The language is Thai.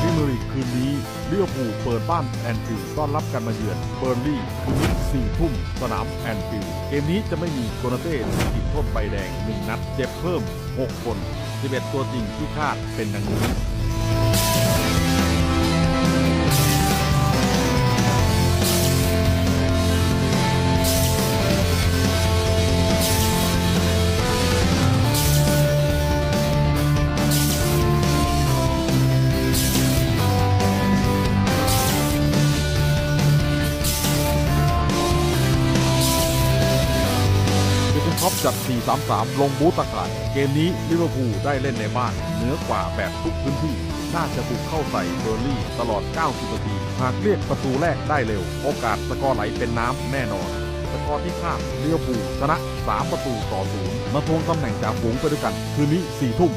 พรีเมียร์ลีกคืนนี้เลี้ยวผูลเปิดบ้านแอนฟิลด์ต้อนรับการมาเยือนเบอร์ลี่คืนนี้สี่ทุ่มสนามแอนฟิลด์เกมนี้จะไม่มีโกนาเต้ติดโทษใบแดง1นัดเจ็บเพิ่ม 6 คน 11 ตัวจริงที่คาดเป็นดังนี้ ท็อปจัด 4-3-3 ลงบูธตะข่ายเกมนี้ลิเวอร์พูลได้เล่นในบ้านเหนือกว่าแบบทุกพื้นที่ น่าจะบุกเข้าใส่เบอร์ลี่ตลอด 90 นาที หากเรียกประตูแรกได้เร็ว โอกาสสกอร์ไหลเป็นน้ำแน่นอนสกอร์ที่คาดลิเวอร์พูลชนะ 3 ประตูต่อศูนย์มาทวงตำแหน่งจากฝูงไปด้วยกัน คืนนี้ 4 ทุ่ม